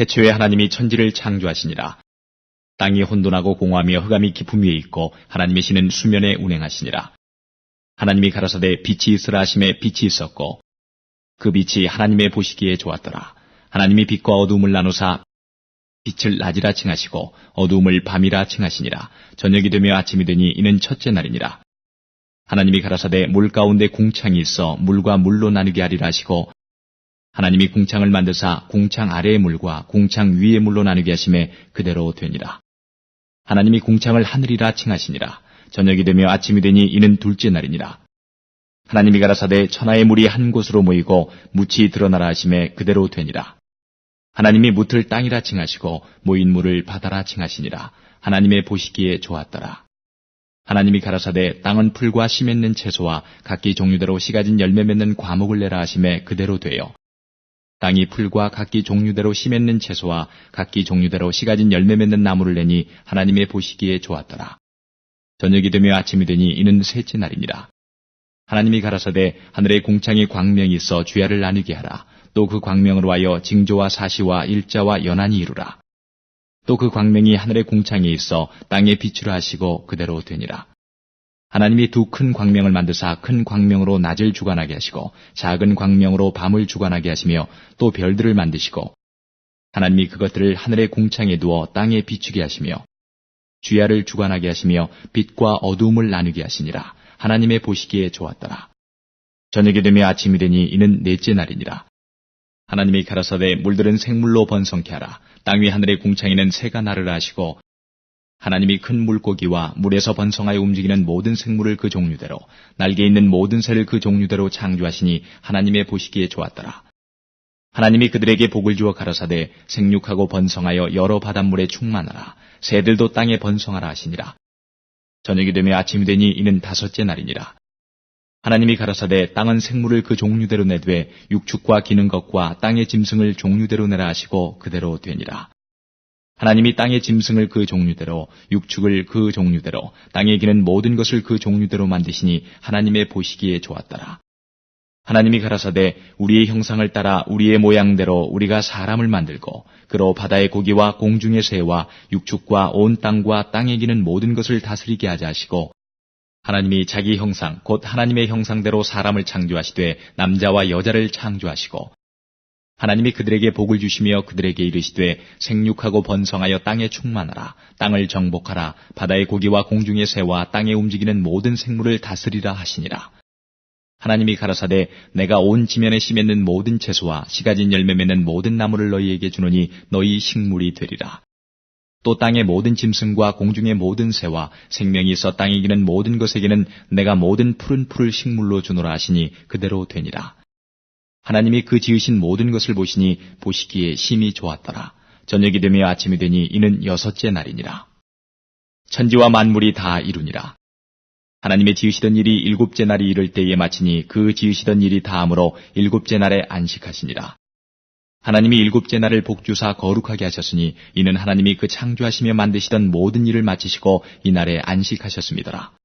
태초에 하나님이 천지를 창조하시니라. 땅이 혼돈하고 공허하며 흑암이 깊음 위에 있고 하나님의 신은 수면에 운행하시니라. 하나님이 가라사대 빛이 있으라 하심에 빛이 있었고 그 빛이 하나님의 보시기에 좋았더라. 하나님이 빛과 어두움을 나누사 빛을 낮이라 칭하시고 어두움을 밤이라 칭하시니라. 저녁이 되며 아침이 되니 이는 첫째 날이니라. 하나님이 가라사대 물 가운데 궁창이 있어 물과 물로 나누게 하리라 하시고 하나님이 궁창을 만드사 궁창 아래의 물과 궁창 위의 물로 나누게 하심에 그대로 되니라. 하나님이 궁창을 하늘이라 칭하시니라. 저녁이 되며 아침이 되니 이는 둘째 날이니라. 하나님이 가라사대 천하의 물이 한 곳으로 모이고 묻이 드러나라 하심에 그대로 되니라. 하나님이 묻을 땅이라 칭하시고 모인 물을 바다라 칭하시니라. 하나님의 보시기에 좋았더라. 하나님이 가라사대 땅은 풀과 씨 맺는 채소와 각기 종류대로 씨 가진 열매 맺는 과목을 내라 하심에 그대로 되어 땅이 풀과 각기 종류대로 씨 맺는 채소와 각기 종류대로 씨 가진 열매 맺는 나무를 내니 하나님의 보시기에 좋았더라. 저녁이 되며 아침이 되니 이는 셋째 날이니라. 하나님이 가라사대 하늘의 공창에 광명이 있어 주야를 나누게 하라. 또 그 광명으로 하여 징조와 사시와 일자와 연한이 이루라. 또 그 광명이 하늘의 공창에 있어 땅에 빛으로 하시고 그대로 되니라. 하나님이 두 큰 광명을 만드사 큰 광명으로 낮을 주관하게 하시고 작은 광명으로 밤을 주관하게 하시며 또 별들을 만드시고 하나님이 그것들을 하늘의 공창에 두어 땅에 비추게 하시며 주야를 주관하게 하시며 빛과 어두움을 나누게 하시니라. 하나님의 보시기에 좋았더라. 저녁이 되며 아침이 되니 이는 넷째 날이니라. 하나님이 가라사대 물들은 생물로 번성케 하라. 땅 위 하늘의 공창에는 새가 나르라 하시고 하나님이 큰 물고기와 물에서 번성하여 움직이는 모든 생물을 그 종류대로 날개 있는 모든 새를 그 종류대로 창조하시니 하나님의 보시기에 좋았더라. 하나님이 그들에게 복을 주어 가라사대 생육하고 번성하여 여러 바닷물에 충만하라. 새들도 땅에 번성하라 하시니라. 저녁이 되며 아침이 되니 이는 다섯째 날이니라. 하나님이 가라사대 땅은 생물을 그 종류대로 내되 육축과 기는 것과 땅의 짐승을 종류대로 내라 하시고 그대로 되니라. 하나님이 땅의 짐승을 그 종류대로 육축을 그 종류대로 땅에 기는 모든 것을 그 종류대로 만드시니 하나님의 보시기에 좋았더라. 하나님이 가라사대 우리의 형상을 따라 우리의 모양대로 우리가 사람을 만들고 그로 바다의 고기와 공중의 새와 육축과 온 땅과 땅에 기는 모든 것을 다스리게 하자 하시고 하나님이 자기 형상 곧 하나님의 형상대로 사람을 창조하시되 남자와 여자를 창조하시고 하나님이 그들에게 복을 주시며 그들에게 이르시되 생육하고 번성하여 땅에 충만하라. 땅을 정복하라. 바다의 고기와 공중의 새와 땅에 움직이는 모든 생물을 다스리라 하시니라. 하나님이 가라사대 내가 온 지면에 심했는 모든 채소와 씨 가진 열매 맺는 모든 나무를 너희에게 주노니 너희 식물이 되리라. 또 땅의 모든 짐승과 공중의 모든 새와 생명이 있어 땅에 기는 모든 것에게는 내가 모든 푸른 풀을 식물로 주노라 하시니 그대로 되니라. 하나님이 그 지으신 모든 것을 보시니 보시기에 심히 좋았더라. 저녁이 되며 아침이 되니 이는 여섯째 날이니라. 천지와 만물이 다 이루니라. 하나님의 지으시던 일이 일곱째 날이 이를 때에 마치니 그 지으시던 일이 다함으로 일곱째 날에 안식하시니라. 하나님이 일곱째 날을 복주사 거룩하게 하셨으니 이는 하나님이 그 창조하시며 만드시던 모든 일을 마치시고 이 날에 안식하셨습니다.